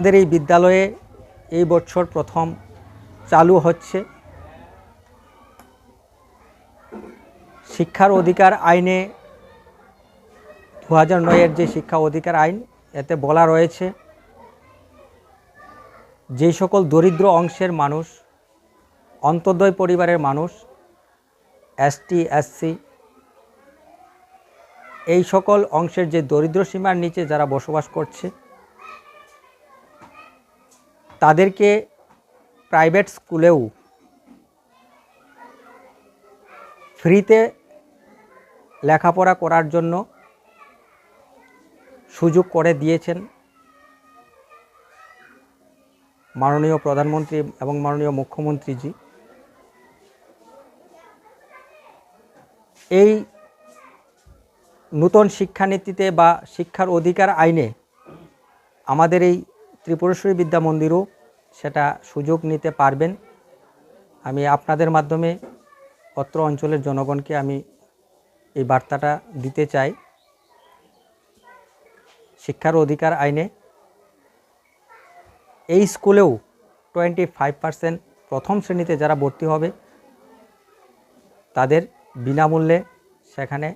আমাদের এই বিদ্যালয়ে এই বছর প্রথম চালু হচ্ছে। শিক্ষার অধিকার আইনে দু হাজার নয়ের যে শিক্ষা অধিকার আইন, এতে বলা রয়েছে, যে সকল দরিদ্র অংশের মানুষ, অন্তর্দয় পরিবারের মানুষ এসটি এসসি এই সকল অংশের যে দরিদ্র সীমার নিচে যারা বসবাস করছে তাদেরকে প্রাইভেট স্কুলেও ফ্রিতে লেখাপড়া করার জন্য সুযোগ করে দিয়েছেন মাননীয় প্রধানমন্ত্রী এবং মাননীয় মুখ্যমন্ত্রীজি। এই নূতন শিক্ষানীতিতে বা শিক্ষার অধিকার আইনে আমাদের এই ত্রিপুরেশ্বরী বিদ্যা মন্দিরও সেটা সুযোগ নিতে পারবেন। আমি আপনাদের মাধ্যমে অত্র অঞ্চলের জনগণকে আমি এই বার্তাটা দিতে চাই। শিক্ষার অধিকার আইনে এই স্কুলেও টোয়েন্টি ফাইভ পার্সেন্ট প্রথম শ্রেণীতে যারা ভর্তি হবে, তাদের বিনামূল্যে সেখানে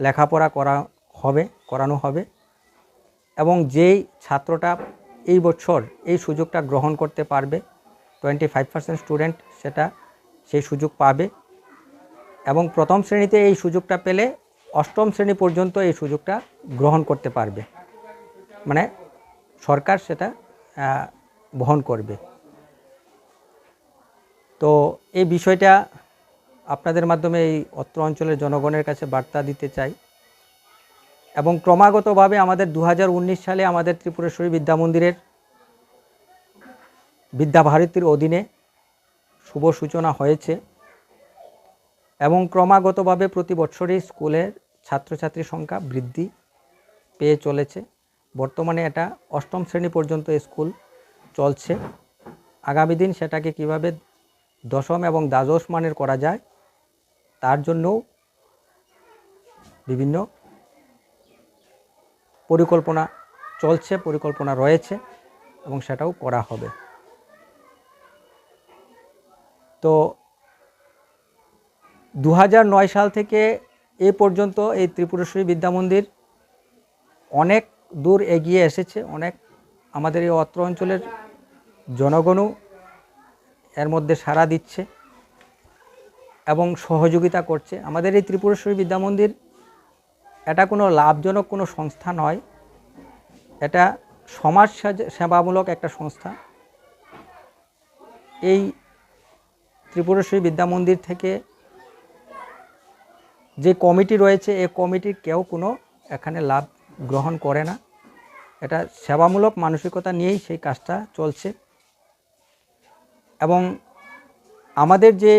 লেখাপড়া করা হবে, করানো হবে এবং যেই ছাত্রটা এই বছর এই সুযোগটা গ্রহণ করতে পারবে। টোয়েন্টি ফাইভ পার্সেন্ট স্টুডেন্ট সেটা সেই সুযোগ পাবে। এবং প্রথম শ্রেণীতে এই সুযোগটা পেলে অষ্টম শ্রেণি পর্যন্ত এই সুযোগটা গ্রহণ করতে পারবে। মানে সরকার সেটা বহন করবে। তো এই বিষয়টা আপনাদের মাধ্যমে এই অত্র অঞ্চলের জনগণের কাছে বার্তা দিতে চাই। এবং ক্রমাগতভাবে আমাদের দু হাজার উনিশ সালে আমাদের ত্রিপুরেশ্বরী বিদ্যা মন্দিরের বিদ্যাভারতীর অধীনে শুভ সূচনা হয়েছে এবং ক্রমাগতভাবে প্রতি বছরই স্কুলের ছাত্রছাত্রীর সংখ্যা বৃদ্ধি পেয়ে চলেছে। বর্তমানে এটা অষ্টম শ্রেণি পর্যন্ত স্কুল চলছে। আগামী দিন সেটাকে কীভাবে দশম এবং দ্বাদশ মানের করা যায়, তার জন্যও বিভিন্ন পরিকল্পনা চলছে, পরিকল্পনা রয়েছে এবং সেটাও করা হবে। তো দু সাল থেকে এ পর্যন্ত এই ত্রিপুরেশ্বরী বিদ্যা মন্দির অনেক দূর এগিয়ে এসেছে, অনেক আমাদের এই অত্র অঞ্চলের জনগণও এর মধ্যে সাড়া দিচ্ছে এবং সহযোগিতা করছে। আমাদের এই ত্রিপুরেশ্বরী বিদ্যা মন্দির এটা কোনো লাভজনক কোনো সংস্থা নয়। এটা সমাজ সেবামূলক একটা সংস্থা। এই ত্রিপুরেশ্বরী বিদ্যা মন্দির থেকে যে কমিটি রয়েছে এই কমিটির কেউ কোনো এখানে লাভ গ্রহণ করে না। এটা সেবামূলক মানসিকতা নিয়েই সেই কাজটা চলছে। এবং আমাদের যে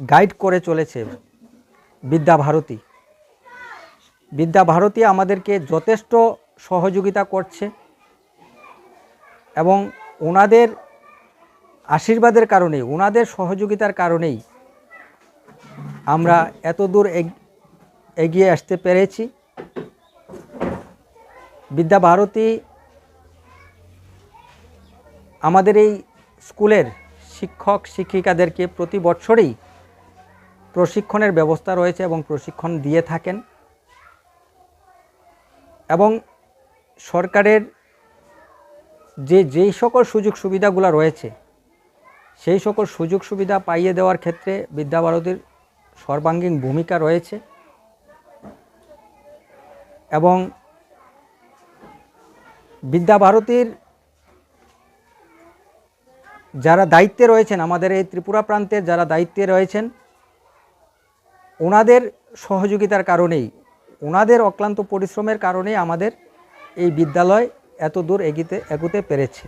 গাইড করে চলেছে বিদ্যা ভারতী বিদ্যা ভারতী আমাদেরকে যথেষ্ট সহযোগিতা করছে এবং ওনাদের আশীর্বাদের কারণে ওনাদের সহযোগিতার কারণেই আমরা এত দূর এগিয়ে আসতে পেরেছি। বিদ্যা ভারতী আমাদের এই স্কুলের শিক্ষক, শিক্ষিকাদেরকে প্রতি বছরই প্রশিক্ষণের ব্যবস্থা রয়েছে এবং প্রশিক্ষণ দিয়ে থাকেন। এবং সরকারের যে, যেই সকল সুযোগ সুবিধাগুলো রয়েছে, সেই সকল সুযোগ সুবিধা পাইয়ে দেওয়ার ক্ষেত্রে বিদ্যাভারতীর সর্বাঙ্গীন ভূমিকা রয়েছে এবং বিদ্যাভারতীর যারা দায়িত্বে রয়েছেন, আমাদের এই ত্রিপুরা প্রান্তের যারা দায়িত্বে রয়েছেন, ওনাদের সহযোগিতার কারণেই ওনাদের অক্লান্ত পরিশ্রমের কারণেই আমাদের এই বিদ্যালয় এত দূর এগিতে এগোতে পেরেছে।